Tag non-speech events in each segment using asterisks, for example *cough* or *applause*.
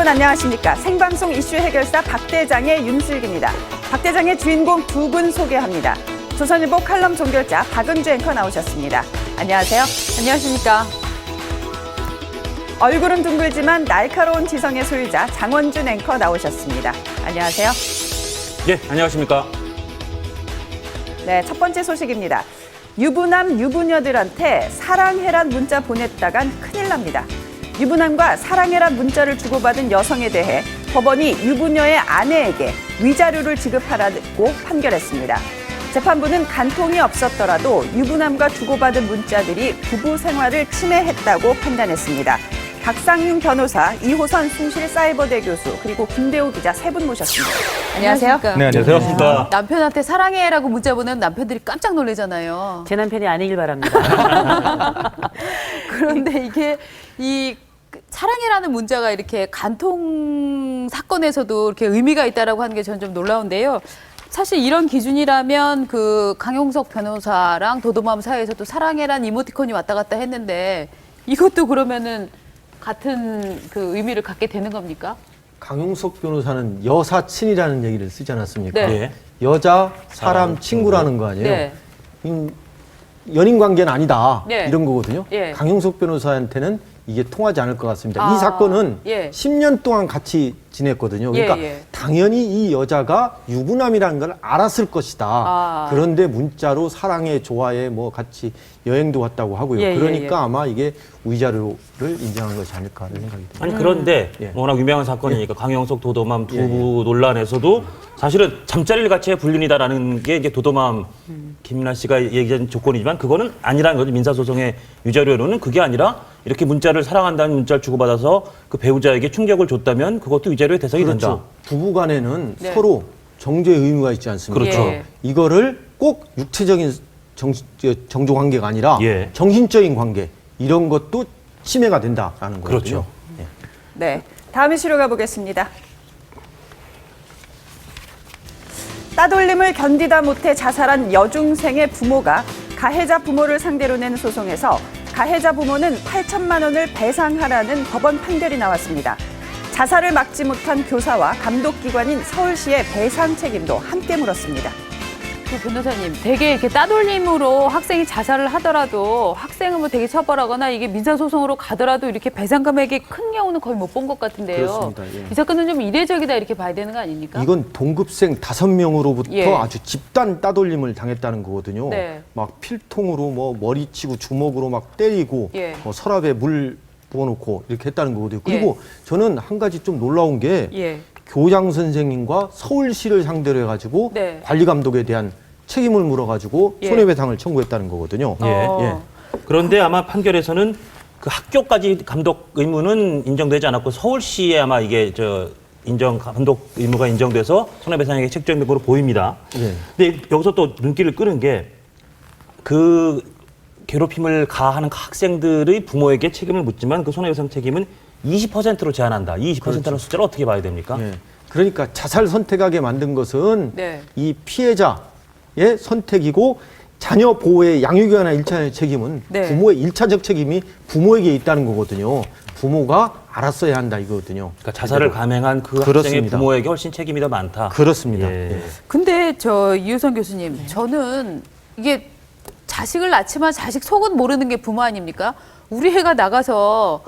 여러분 안녕하십니까? 생방송 이슈 해결사 박대장의 윤슬기입니다. 박대장의 주인공 두 분 소개합니다. 조선일보 칼럼 종결자 박은주 앵커 나오셨습니다. 안녕하세요. 안녕하십니까. 얼굴은 둥글지만 날카로운 지성의 소유자 장원준 앵커 나오셨습니다. 안녕하세요. 예, 안녕하십니까. 네, 첫 번째 소식입니다. 유부남, 유부녀들한테 사랑해란 문자 보냈다간 큰일 납니다. 유부남과 사랑해란 문자를 주고받은 여성에 대해 법원이 유부녀의 아내에게 위자료를 지급하라고 판결했습니다. 재판부는 간통이 없었더라도 유부남과 주고받은 문자들이 부부 생활을 침해했다고 판단했습니다. 박상윤 변호사, 이호선 숭실 사이버대 교수, 그리고 김대호 기자 세 분 모셨습니다. 안녕하세요. 네, 안녕하십니까. 남편한테 사랑해라고 문자 보내면 남편들이 깜짝 놀라잖아요. 제 남편이 아니길 바랍니다. *laughs* 그런데 이게 이 사랑해라는 문자가 이렇게 간통 사건에서도 이렇게 의미가 있다라고 하는 게 저는 좀 놀라운데요. 사실 이런 기준이라면 그 강용석 변호사랑 도도맘 사이에서도 사랑해란 이모티콘이 왔다 갔다 했는데 이것도 그러면은 같은 그 의미를 갖게 되는 겁니까? 강용석 변호사는 여사친이라는 얘기를 쓰지 않았습니까? 네. 예. 여자 사람 사람, 친구라는 거 아니에요? 네. 음, 연인 관계는 아니다 네. 이런 거거든요. 예. 강용석 변호사한테는 이게 통하지 않을 것 같습니다. 아, 이 사건은 예. 10년 동안 같이 지냈거든요. 그러니까 예, 예. 당연히 이 여자가 유부남이라는 걸 알았을 것이다. 아. 그런데 문자로 사랑해, 좋아해, 뭐 같이 여행도 갔다고 하고요. 예, 예, 그러니까 예. 아마 이게 위자료를 인정한 것이 아닐까 하는 생각이 듭니다. 아니 그런데 예. 워낙 유명한 사건이니까 강영석 도도맘 부부 논란에서도 사실은 잠자리를 같이 해 불륜이다라는 게 이제 도도맘 김민아 씨가 얘기한 조건이지만 그거는 아니라는 거죠. 민사소송의 위자료로는 그게 아니라 이렇게 문자를 사랑한다는 문자를 주고받아서 그 배우자에게 충격을 줬다면 그것도 위자료의 대상이 된다. 그렇죠. 부부 간에는 네. 서로 정죄 의무가 있지 않습니까? 그렇죠. 예. 이거를 꼭 육체적인 정, 정조 관계가 아니라 예. 정신적인 관계 이런 것도 침해가 된다라는 거거든요. 그렇죠. 예. 네, 다음 이슈로 가보겠습니다. 따돌림을 견디다 못해 자살한 여중생의 부모가 가해자 부모를 상대로 낸 소송에서 가해자 부모는 8천만 원을 배상하라는 법원 판결이 나왔습니다. 자살을 막지 못한 교사와 감독기관인 서울시의 배상 책임도 함께 물었습니다. 그 변호사님, 되게 이렇게 따돌림으로 학생이 자살을 하더라도 학생은 뭐 되게 처벌하거나 이게 민사소송으로 가더라도 이렇게 배상 금액이 큰 경우는 거의 못 본 것 같은데요. 그렇습니다. 예. 이 사건은 좀 이례적이다 이렇게 봐야 되는 거 아닙니까? 이건 동급생 다섯 명으로부터 예. 아주 집단 따돌림을 당했다는 거거든요. 네. 막 필통으로 뭐 머리치고 주먹으로 막 때리고 예. 뭐 서랍에 물 부어놓고 이렇게 했다는 거거든요. 그리고 저는 한 가지 좀 놀라운 게 예. 교장 선생님과 서울시를 상대로 해가지고 네. 관리 감독에 대한 책임을 물어가지고 예. 손해배상을 청구했다는 거거든요. 예. 어. 그런데 아마 판결에서는 그 학교까지 감독 의무는 인정되지 않았고 서울시에 아마 이게 저 인정 감독 의무가 인정돼서 손해배상액이 책정된 것으로 보입니다. 예. 근데 여기서 또 눈길을 끄는 게 그 괴롭힘을 가하는 학생들의 부모에게 책임을 묻지만 그 손해배상 책임은 20%로 제한한다. 이 20%라는 숫자를 어떻게 봐야 됩니까? 예. 그러니까 자살 선택하게 만든 것은 네. 이 피해자의 선택이고 자녀 보호의 양육이나 일차적 책임은 네. 부모의 일차적 책임이 부모에게 있다는 거거든요. 부모가 알았어야 한다 이거거든요. 그러니까 자살을 감행한 그 학생의 그렇습니다. 부모에게 훨씬 책임이 더 많다. 그렇습니다. 예. 예. 근데 저 이효선 교수님, 저는 이게 자식을 낳지만 자식 속은 모르는 게 부모 아닙니까? 우리 애가 나가서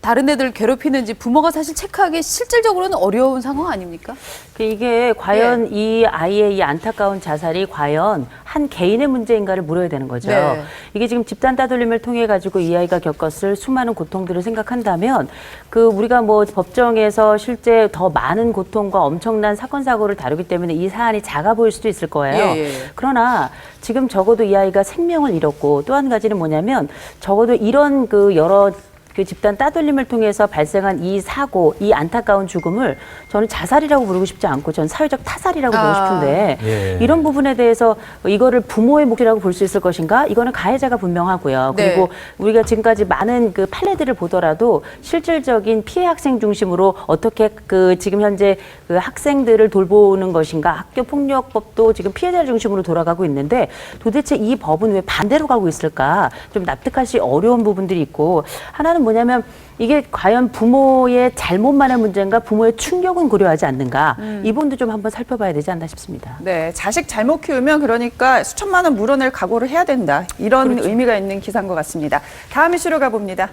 다른 애들 괴롭히는지 부모가 사실 체크하기 실질적으로는 어려운 상황 아닙니까? 그 이게 과연 이 아이의 이 안타까운 자살이 과연 한 개인의 문제인가를 물어야 되는 거죠. 네. 이게 지금 집단 따돌림을 통해 가지고 이 아이가 겪었을 수많은 고통들을 생각한다면 그 우리가 뭐 법정에서 실제 더 많은 고통과 엄청난 사건 사고를 다루기 때문에 이 사안이 작아 보일 수도 있을 거예요. 예, 예. 그러나 지금 적어도 이 아이가 생명을 잃었고 또 한 가지는 뭐냐면 적어도 이런 그 여러 그 집단 따돌림을 통해서 발생한 이 사고, 이 안타까운 죽음을 저는 자살이라고 부르고 싶지 않고 저는 사회적 타살이라고 아. 보고 싶은데 예. 이런 부분에 대해서 이거를 부모의 몫이라고 볼 수 있을 것인가? 이거는 가해자가 분명하고요. 네. 그리고 우리가 지금까지 많은 그 판례들을 보더라도 실질적인 피해 학생 중심으로 어떻게 그 지금 현재 그 학생들을 돌보는 것인가? 학교 폭력법도 지금 피해자를 중심으로 돌아가고 있는데 도대체 이 법은 왜 반대로 가고 있을까? 좀 납득하기 어려운 부분들이 있고 하나는 뭐냐면 이게 과연 부모의 잘못만의 문제인가 부모의 충격은 고려하지 않는가 이 부분도 좀 한번 살펴봐야 되지 않나 싶습니다. 네, 자식 잘못 키우면 그러니까 수천만 원 물어낼 각오를 해야 된다. 이런 의미가 있는 기사인 것 같습니다. 다음 이슈로 가봅니다.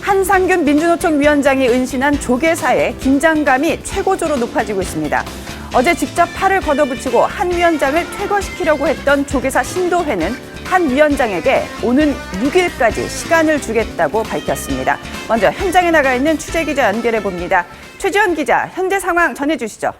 한상균 민주노총 위원장이 은신한 조계사의 긴장감이 최고조로 높아지고 있습니다. 어제 직접 팔을 걷어붙이고 한 위원장을 퇴거시키려고 했던 조계사 신도회는 한 위원장에게 오는 6일까지 시간을 주겠다고 밝혔습니다. 먼저 현장에 나가 있는 취재 기자 연결해 봅니다. 최지원 기자, 현재 상황 전해 주시죠.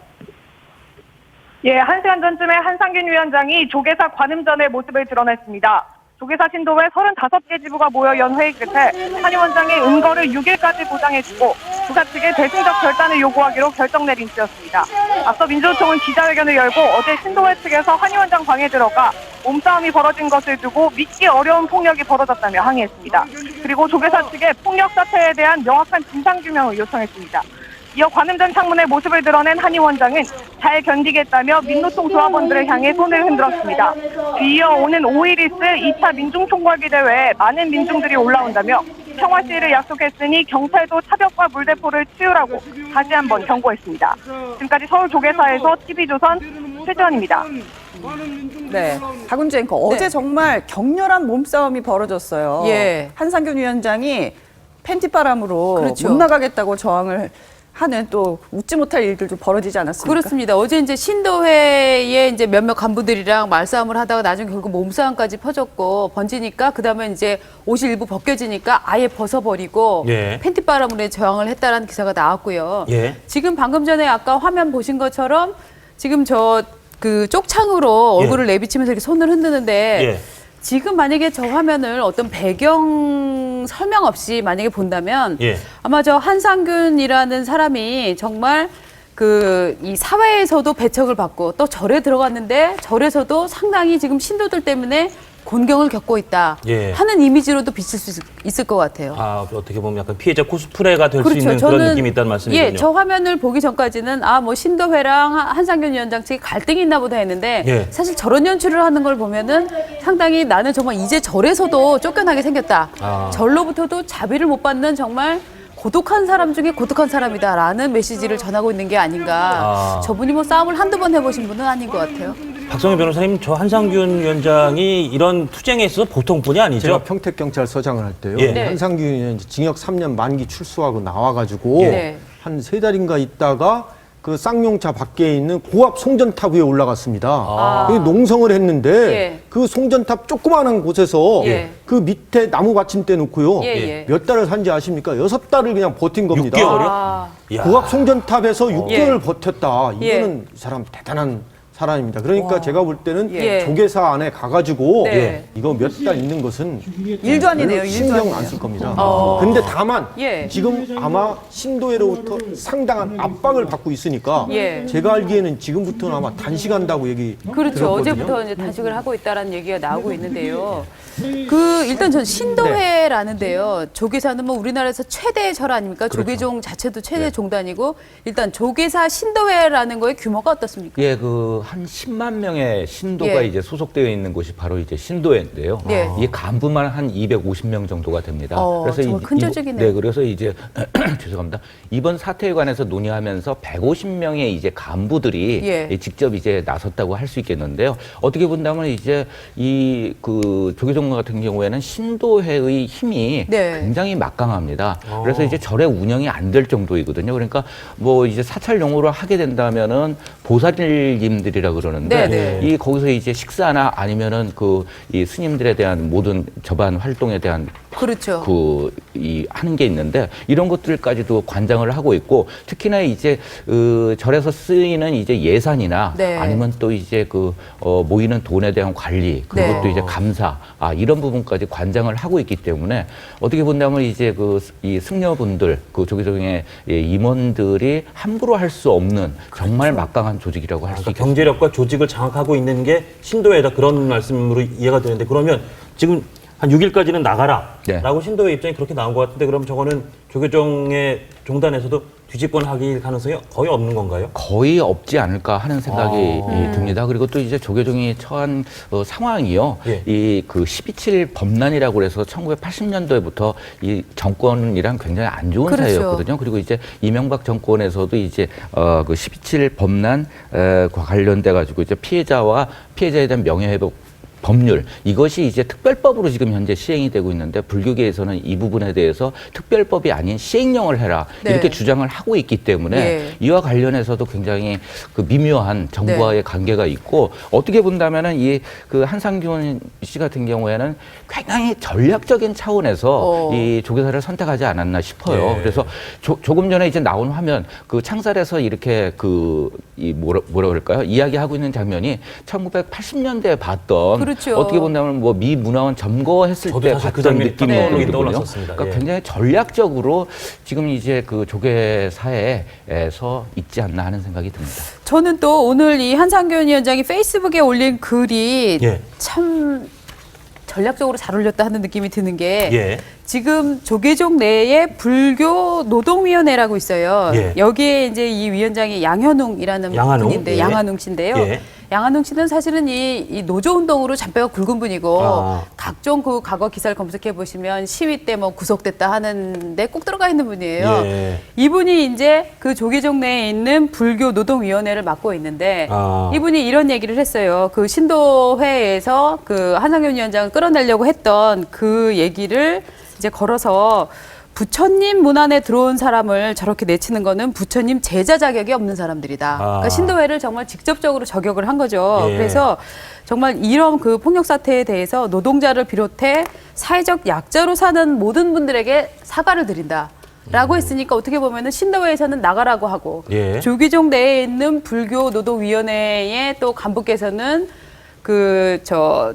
예, 한 시간 전쯤에 한상균 위원장이 조계사 관음전의 모습을 드러냈습니다. 조계사 신도회 35개 지부가 모여 연 회의 끝에 한 위원장의 은거를 6일까지 보장해주고 부사 측에 대승적 결단을 요구하기로 결정 내린 수였습니다. 앞서 민주노총은 기자회견을 열고 어제 신도회 측에서 한 위원장 방에 들어가 몸싸움이 벌어진 것을 두고 믿기 어려운 폭력이 벌어졌다며 항의했습니다. 그리고 조계사 측에 폭력 사태에 대한 명확한 진상 규명을 요청했습니다. 이어 관음전 창문의 모습을 드러낸 한 위원장은 잘 견디겠다며 민노총 조합원들을 향해 손을 흔들었습니다. 뒤이어 오는 5일 있을 2차 민중총궐기 대회에 많은 민중들이 올라온다며 평화 시위를 약속했으니 경찰도 차벽과 물대포를 치우라고 다시 한번 경고했습니다. 지금까지 서울 조계사에서 TV조선 최지원입니다. 네, 박은주 앵커 어제 정말 격렬한 몸싸움이 벌어졌어요. 예. 한상균 위원장이 팬티바람으로 그렇죠. 못 나가겠다고 저항을 하는 또 웃지 못할 일들도 벌어지지 않았습니까? 그렇습니다. 어제 이제 신도회의 이제 몇몇 간부들이랑 말싸움을 하다가 나중에 결국 몸싸움까지 퍼졌고 번지니까 그 다음에 이제 옷이 일부 벗겨지니까 아예 벗어버리고 예. 팬티바람으로 저항을 했다라는 기사가 나왔고요. 예. 지금 방금 전에 아까 화면 보신 것처럼 지금 저 그 쪽창으로 예. 얼굴을 내비치면서 이렇게 손을 흔드는데 예. 지금 만약에 저 화면을 어떤 배경 설명 없이 만약에 본다면 예. 아마 저 한상균이라는 사람이 정말 그 이 사회에서도 배척을 받고 또 절에 들어갔는데 절에서도 상당히 지금 신도들 때문에 곤경을 겪고 있다 예. 하는 이미지로도 비칠 수 있- 있을 것 같아요. 아, 어떻게 보면 약간 피해자 코스프레가 될수 있는 그런 느낌이 있다는 말씀이군요. 예, 저 화면을 보기 전까지는 아 뭐 신도회랑 한- 한상균 위원장 측이 갈등이 있나 보다 했는데 예. 사실 저런 연출을 하는 걸 보면은 상당히 나는 정말 이제 절에서도 쫓겨나게 생겼다. 아. 절로부터도 자비를 못 받는 정말 고독한 사람 중에 고독한 사람이다라는 메시지를 전하고 있는 게 아닌가. 아. 저분이 뭐 싸움을 한두 번 해보신 분은 아닌 것 같아요. 박성현 변호사님, 저 한상균 위원장이 이런 투쟁에 있어서 보통 분이 아니죠? 제가 평택 경찰서장을 할 때요. 예. 네. 한상균 의원이 징역 3년 만기 출소하고 나와가지고 네. 한 세 달인가 있다가 그 쌍용차 밖에 있는 고압 송전탑 위에 올라갔습니다. 아. 여기 농성을 했는데 예. 그 송전탑 조그마한 곳에서 예. 그 밑에 나무 받침대 놓고요. 예, 예. 몇 달을 산지 아십니까? 여섯 달을 그냥 버틴 겁니다. 6개월이요? 아, 이야. 고압 송전탑에서 6개월 예. 버텼다. 예. 이거는 이 사람 대단한 사람입니다. 그러니까 제가 볼 때는 예. 조계사 안에 가가지고 네. 이거 몇 달 있는 것은 일도 아니네요. 일도 신경 아니네요. 안쓸 겁니다. 어. 근데 다만 예. 지금 아마 신도회로부터 상당한 압박을 받고 있으니까 예. 제가 알기에는 지금부터는 아마 단식한다고 얘기 그렇죠. 들었거든요. 어제부터 이제 단식을 하고 있다라는 얘기가 나오고 있는데요. 그 일단 전 신도회라는데요. 조계사는 뭐 우리나라에서 최대 절 아닙니까? 그렇죠. 조계종 자체도 네. 최대 종단이고 일단 조계사 신도회라는 거의 규모가 어떻습니까? 예, 그 한 10만 명의 신도가 예. 이제 소속되어 있는 곳이 바로 이제 신도회인데요. 네. 이 간부만 한 250명 정도가 됩니다. 어, 정말 큰 이- 조직이네요. 네, 그래서 이제 *clears throat* 죄송합니다. 이번 사태에 관해서 논의하면서 150명의 이제 간부들이 예. 직접 이제 나섰다고 할 수 있겠는데요. 어떻게 본다면 이제 이 그 조계종 같은 경우에는 신도회의 힘이 네. 굉장히 막강합니다. 그래서 이제 절의 운영이 안 될 정도이거든요. 그러니까 뭐 이제 사찰 용어로 하게 된다면은 보살님들이라 그러는데 네, 이 거기서 이제 식사나 아니면은 그 이 스님들에 대한 모든 저반 활동에 대한 그렇죠. 그 이 하는 게 있는데 이런 것들까지도 관장을 하고 있고 특히나 이제 그 절에서 쓰이는 이제 예산이나 네. 아니면 또 이제 그 어, 모이는 돈에 대한 관리 그리고 네. 또 이제 감사 아 이런 부분까지 관장을 하고 있기 때문에 어떻게 본다면 이제 그 이 승려분들 그 조계종의 예, 임원들이 함부로 할 수 없는 정말 막강한 조직이라고 할수 그러니까 있겠습니다. 경제력과 조직을 장악하고 있는 게 신도회다 그런 말씀으로 이해가 되는데 그러면 지금 한 6일까지는 나가라 네. 라고 신도회 입장이 그렇게 나온 것 같은데 그럼 저거는 조계종의 종단에서도 규칙권 확인 가능성이 거의 없는 건가요? 거의 없지 않을까 하는 생각이 아. 예, 듭니다. 그리고 또 이제 조계종이 처한 어, 상황이요. 예. 이 그 12.7 범란이라고 그래서 1980년도에부터 이 정권이랑 굉장히 안 좋은 그렇죠. 사이였거든요. 그리고 이제 이명박 정권에서도 이제 어 그 12.7 범란과 관련돼 가지고 이제 피해자와 피해자에 대한 명예회복 법률 이것이 이제 특별법으로 지금 현재 시행이 되고 있는데 불교계에서는 이 부분에 대해서 특별법이 아닌 시행령을 해라 네. 이렇게 주장을 하고 있기 때문에 예. 이와 관련해서도 굉장히 그 미묘한 정부와의 네. 관계가 있고 어떻게 본다면은 이 그 한상균 씨 같은 경우에는 굉장히 전략적인 차원에서 어. 이 조계사를 선택하지 않았나 싶어요. 예. 그래서 조, 조금 전에 이제 나온 화면 그 창살에서 이렇게 그 이 뭐라, 뭐라 그럴까요? 이야기하고 있는 장면이 1980년대에 봤던 그렇죠. 어떻게 본다면 뭐 미 문화원 점거했을 때그 봤던 장면이 느낌이 네. 떠올랐었습니다. 그러니까 예. 굉장히 전략적으로 지금 이제 그 조계사에서 있지 않나 하는 생각이 듭니다. 저는 또 오늘 이 한상균 위원장이 페이스북에 올린 글이 예. 참 전략적으로 잘 올렸다 하는 느낌이 드는 게 예. 지금 조계종 내에 불교 노동위원회라고 있어요. 예. 여기에 이제 이 위원장이 양현웅이라는 양한웅? 분인데 예. 양한웅 씨인데요. 예. 양한웅 씨는 사실은 이, 이 노조 운동으로 잔뼈가 굵은 분이고 아. 각종 그 과거 기사를 검색해 보시면 시위 때 뭐 구속됐다 하는데 꼭 들어가 있는 분이에요. 예. 이분이 이제 그 조계종 내에 있는 불교 노동위원회를 맡고 있는데 아. 이분이 이런 얘기를 했어요. 그 신도회에서 그 한상현 위원장을 끌어내려고 했던 그 얘기를 이제 걸어서 부처님 문 안에 들어온 사람을 저렇게 내치는 거는 부처님 제자 자격이 없는 사람들이다. 그러니까 신도회를 정말 직접적으로 저격을 한 거죠. 예. 그래서 정말 이런 그 폭력 사태에 대해서 노동자를 비롯해 사회적 약자로 사는 모든 분들에게 사과를 드린다. 라고 했으니까 어떻게 보면은 신도회에서는 나가라고 하고 예. 조기종 내에 있는 불교 노동위원회의 또 간부께서는 그 저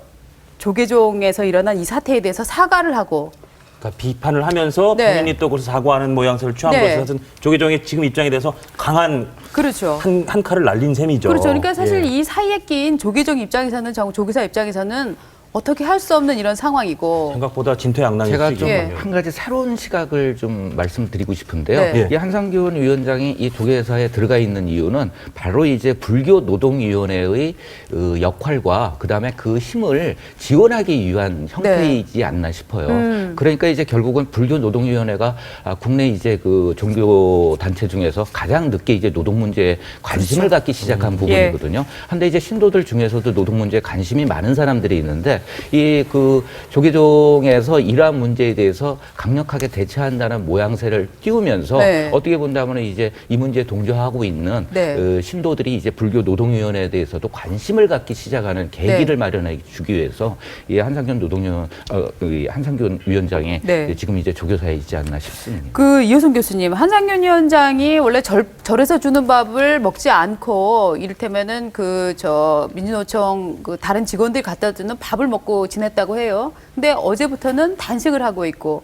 조계종에서 일어난 이 사태에 대해서 사과를 하고 그러니까 비판을 하면서 네. 본인이 또 그래서 사과하는 모양새를 취한 네. 것은 조계종의 지금 입장에 대해서 강한 그렇죠. 한, 한 칼을 날린 셈이죠. 그렇죠. 그러니까 사실 예. 이 사이에 낀 조계종 입장에서는 정 조계사 입장에서는 어떻게 할 수 없는 이런 상황이고 생각보다 진퇴양난이 제가 좀 예. 한 가지 새로운 시각을 좀 말씀드리고 싶은데요. 네. 예. 이 한상균 위원장이 이 조계사에 들어가 있는 이유는 바로 이제 불교 노동위원회의 어, 역할과 그다음에 그 힘을 지원하기 위한 형태이지 않나 싶어요. 네. 음. 그러니까 이제 결국은 불교 노동위원회가 아, 국내 이제 그 종교 단체 중에서 가장 늦게 이제 노동 문제에 관심을 그렇죠. 갖기 시작한 예. 부분이거든요. 한데 이제 신도들 중에서도 노동 문제에 관심이 많은 사람들이 있는데 이 그 조계종에서 이러한 문제에 대해서 강력하게 대처한다는 모양새를 띄우면서 네. 어떻게 본다면 이제 이 문제에 동조하고 있는 네. 어, 신도들이 이제 불교 노동위원회에 대해서도 관심을 갖기 시작하는 계기를 네. 마련해 주기 위해서 이 한상균 노동위원 어, 이 한상균 위원장이 네. 지금 이제 조교사에 있지 않나 싶습니다. 그 이호선 교수님, 한상균 위원장이 원래 절, 절에서 주는 밥을 먹지 않고 이를테면은 그 저 민주노총 그 다른 직원들이 갖다 주는 밥을 먹고 지냈다고 해요. 근데 어제부터는 단식을 하고 있고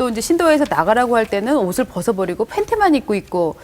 또 이제 신도에서 나가라고 할 때는 옷을 벗어버리고 팬티만 입고 있고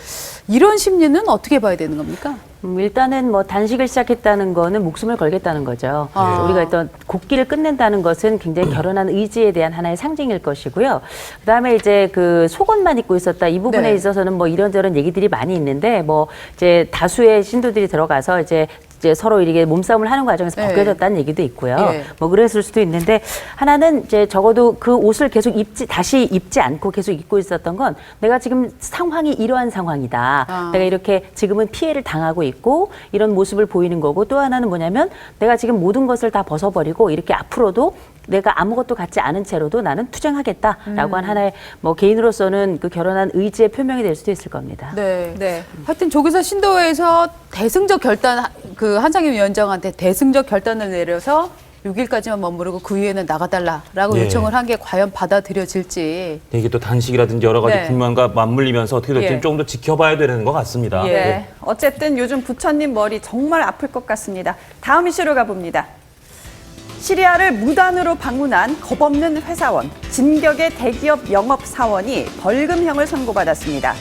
이런 심리는 어떻게 봐야 되는 겁니까? 음, 일단은 뭐 단식을 시작했다는 거는 목숨을 걸겠다는 거죠. 아. 우리가 어떤 곡기를 끝낸다는 것은 굉장히 결연한 의지에 대한 하나의 상징일 것이고요. 그다음에 이제 그 속옷만 입고 있었다 이 부분에 네. 있어서는 뭐 이런저런 얘기들이 많이 있는데 뭐 이제 다수의 신도들이 들어가서 이제 이제 서로 이렇게 몸싸움을 하는 과정에서 네. 벗겨졌다는 얘기도 있고요. 예. 뭐 그랬을 수도 있는데 하나는 이제 적어도 그 옷을 계속 입지 다시 입지 않고 계속 입고 있었던 건 내가 지금 상황이 이러한 상황이다. 아. 내가 이렇게 지금은 피해를 당하고 있고 이런 모습을 보이는 거고 또 하나는 뭐냐면 내가 지금 모든 것을 다 벗어버리고 이렇게 앞으로도 내가 아무것도 갖지 않은 채로도 나는 투쟁하겠다라고 한 음. 하나의 뭐 개인으로서는 그 결혼한 의지의 표명이 될 수도 있을 겁니다. 네. 네. 하여튼 조교사 신도에서 대승적 결단 그 한상현 위원장한테 대승적 결단을 내려서 6일까지만 머무르고 그 이후에는 나가달라라고 예. 요청을 한 게 과연 받아들여질지. 이게 또 단식이라든지 여러 가지 네. 불만과 맞물리면서 어떻게 될지 예. 조금 더 지켜봐야 되는 것 같습니다. 예. 네. 어쨌든 요즘 부처님 머리 정말 아플 것 같습니다. 다음 이슈로 가봅니다. 시리아를 무단으로 방문한 겁없는 회사원, 진격의 대기업 영업 사원이 벌금형을 선고받았습니다.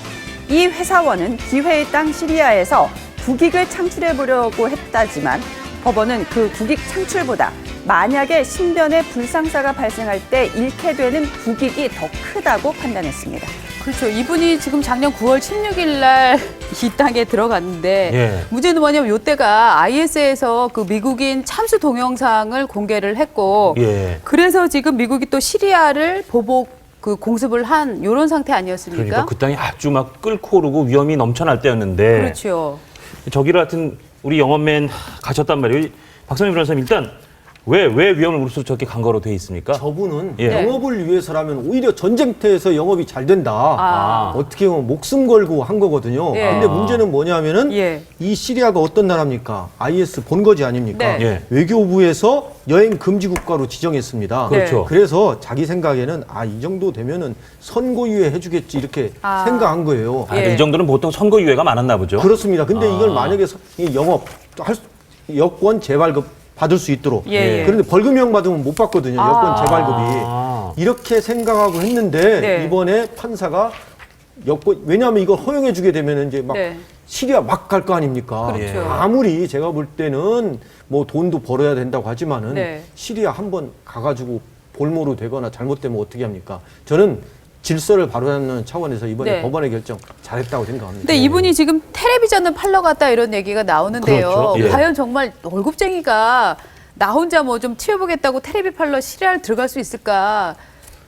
이 회사원은 기회의 땅 시리아에서 국익을 창출해 보려고 했다지만 법원은 그 국익 창출보다 만약에 신변에 불상사가 발생할 때 잃게 되는 국익이 더 크다고 판단했습니다. 그렇죠. 이분이 지금 작년 9월 16일 날 *laughs* 이 땅에 들어갔는데 예. 문제는 뭐냐면 이때가 IS에서 그 미국인 참수 동영상을 공개를 했고 예. 그래서 지금 미국이 또 시리아를 보복 그 공습을 한 이런 상태 아니었습니까? 그러니까 그 땅이 아주 막 끓고 오르고 위험이 넘쳐날 때였는데 그렇죠. 저기를 하여튼 우리 영업맨 가셨단 말이에요. 박선민 변호사님 일단 왜 왜 위험을 무릅쓰고 저렇게 간 거로 돼 있습니까? 저분은 예. 영업을 위해서라면 오히려 전쟁터에서 영업이 잘 된다. 아. 어떻게 보면 목숨 걸고 한 거거든요. 예. 근데 문제는 뭐냐면은 예. 이 시리아가 어떤 나라입니까? IS 본거지 아닙니까? 네. 예. 외교부에서 여행 금지 국가로 지정했습니다. 그렇죠. 그래서 자기 생각에는 아 이 정도 되면은 선고유예 해주겠지 이렇게 아. 생각한 거예요. 아, 예. 이 정도는 보통 선거 유예가 많았나 보죠. 그렇습니다. 근데 아. 이걸 만약에 서- 이 영업 할 수- 여권 재발급 받을 수 있도록 예, 예. 그런데 벌금형 받으면 못 받거든요. 아. 여권 재발급이 아. 이렇게 생각하고 했는데 네. 이번에 판사가 여권 왜냐하면 이걸 허용해 주게 되면 이제 막 네. 시리아 막 갈 거 아닙니까? 그렇죠. 아무리 제가 볼 때는 뭐 돈도 벌어야 된다고 하지만은 네. 시리아 한번 가가지고 볼모로 되거나 잘못되면 어떻게 합니까? 저는 질서를 바로잡는 차원에서 이번에 네. 법원의 결정 잘했다고 생각합니다. 근데 이분이 지금 텔레비전을 팔러 갔다 이런 얘기가 나오는데요. 그렇죠. 예. 과연 정말 월급쟁이가 나 혼자 뭐좀 튀어보겠다고 텔레비 팔러 시리아를 들어갈 수 있을까?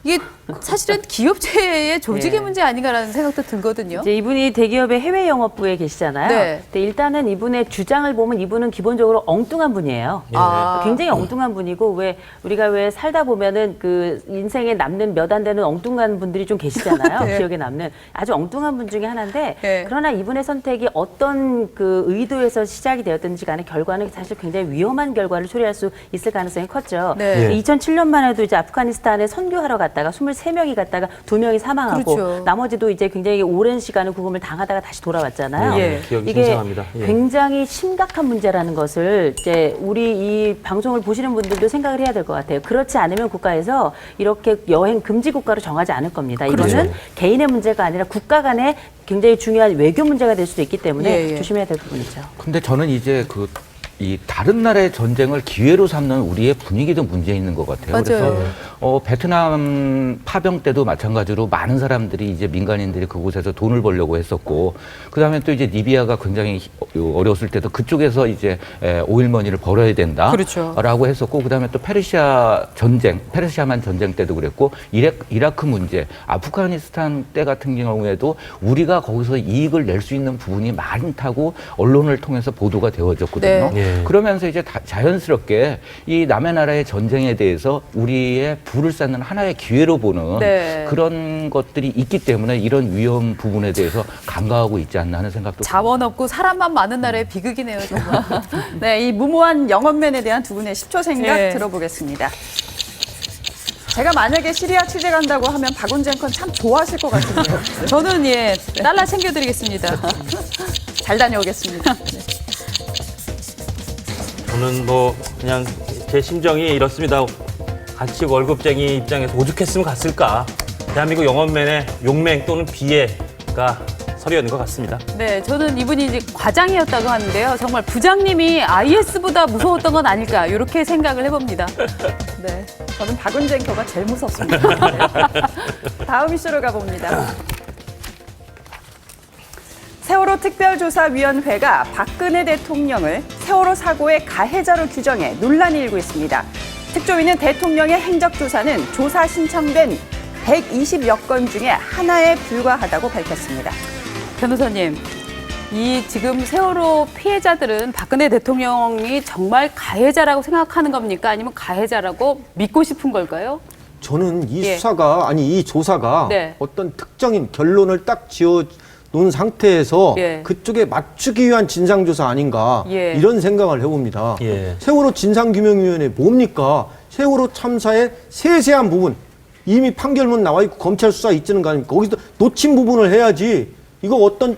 이게 사실은 기업체의 조직의 예. 문제 아닌가라는 생각도 들거든요. 이제 이분이 대기업의 해외 영업부에 계시잖아요. 네. 근데 일단은 이분의 주장을 보면 이분은 기본적으로 엉뚱한 분이에요. 아. 굉장히 엉뚱한 분이고 왜 우리가 왜 살다 보면은 그 인생에 남는 몇 안 되는 엉뚱한 분들이 좀 계시잖아요. *laughs* 네. 기억에 남는 아주 엉뚱한 분 중에 하나인데 네. 그러나 이분의 선택이 어떤 그 의도에서 시작이 되었든지 간에 결과는 사실 굉장히 위험한 결과를 초래할 수 있을 가능성이 컸죠. 네. 예. 2007년만 해도 이제 아프가니스탄에 선교하러 갔다가 23 명이 갔다가 2명이 사망하고 그렇죠. 나머지도 이제 굉장히 오랜 시간을 구금을 당하다가 다시 돌아왔잖아요. 예. 기억이 이게 생생합니다. 예. 굉장히 심각한 문제라는 것을 이제 우리 이 방송을 보시는 분들도 생각을 해야 될 것 같아요. 그렇지 않으면 국가에서 이렇게 여행 금지 국가로 정하지 않을 겁니다. 그렇죠. 이거는 개인의 문제가 아니라 국가 간의 굉장히 중요한 외교 문제가 될 수도 있기 때문에 예, 예. 조심해야 될 부분이죠. 근데 저는 이제 그 이 다른 나라의 전쟁을 기회로 삼는 우리의 분위기도 문제 있는 것 같아요. 맞아요. 그래서 어, 베트남 파병 때도 마찬가지로 많은 사람들이 이제 민간인들이 그곳에서 돈을 벌려고 했었고 그 다음에 또 이제 리비아가 굉장히 히- 어려웠을 때도 그쪽에서 이제 에, 오일머니를 벌어야 된다. 그렇죠. 라고 했었고 그 다음에 또 페르시아 전쟁, 페르시아만 전쟁 때도 그랬고 이라, 이라크 문제, 아프가니스탄 때 같은 경우에도 우리가 거기서 이익을 낼 수 있는 부분이 많다고 언론을 통해서 보도가 되어졌거든요. 네. 예. 그러면서 이제 다- 자연스럽게 이 남의 나라의 전쟁에 대해서 우리의 불을 쌓는 하나의 기회로 보는 네. 그런 것들이 있기 때문에 이런 위험 부분에 대해서 간과하고 있지 않나 하는 생각도 자원 없고 사람만 많은 나라의 비극이네요, 정말. *laughs* 네, 이 무모한 영업맨에 대한 두 분의 10초 생각 예. 들어보겠습니다. 제가 만약에 시리아 취재 간다고 하면 앵커는 참 좋아하실 것 같은데요. 저는 예, 달러 챙겨드리겠습니다. 잘 다녀오겠습니다. *laughs* 저는 뭐 그냥 제 심정이 이렇습니다. 같이 월급쟁이 입장에서 오죽했으면 갔을까. 대한민국 영업맨의 용맹 또는 비애가 서려는 것 같습니다. 네, 저는 이분이 이제 과장이었다고 하는데요. 정말 부장님이 IS보다 무서웠던 건 아닐까, 이렇게 생각을 해봅니다. *laughs* 네, 저는 박은재 앵커가 제일 무섭습니다. *laughs* 다음 이슈로 가봅니다. 세월호 특별조사위원회가 박근혜 대통령을 세월호 사고의 가해자로 규정해 논란이 일고 있습니다. 특조위는 대통령의 행적조사는 조사 신청된 120여 건 중에 하나에 불과하다고 밝혔습니다. 변호사님, 이 지금 세월호 피해자들은 박근혜 대통령이 정말 가해자라고 생각하는 겁니까? 아니면 가해자라고 믿고 싶은 걸까요? 저는 이 예. 수사가 아니 이 조사가 네. 어떤 특정인 결론을 딱 지어 놓은 상태에서 예. 그쪽에 맞추기 위한 진상 조사 아닌가 예. 이런 생각을 해봅니다. 예. 세월호 진상규명위원회 뭡니까? 세월호 참사의 세세한 부분 이미 판결문 나와 있고 검찰 수사 있지는 거 아닙니까? 거기서 놓친 부분을 해야지 이거 어떤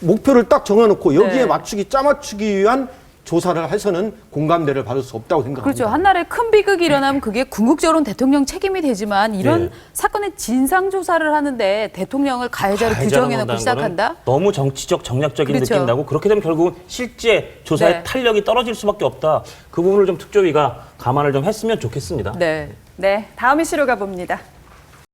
목표를 딱 정해놓고 여기에 네. 맞추기 짜맞추기 위한 조사를 해서는 공감대를 받을 수 없다고 생각합니다. 그렇죠. 한나라에 큰 비극이 일어나면 그게 궁극적으로는 대통령 책임이 되지만 이런 예. 사건의 진상 조사를 하는데 대통령을 가해자로 규정해 놓고 논다는 시작한다? 너무 정치적 정략적인 그렇죠. 느낌 나고 그렇게 되면 결국은 실제 조사의 네. 탄력이 떨어질 수밖에 없다. 그 부분을 좀 특조위가 감안을 좀 했으면 좋겠습니다. 네. 네, 다음 이슈로 가봅니다.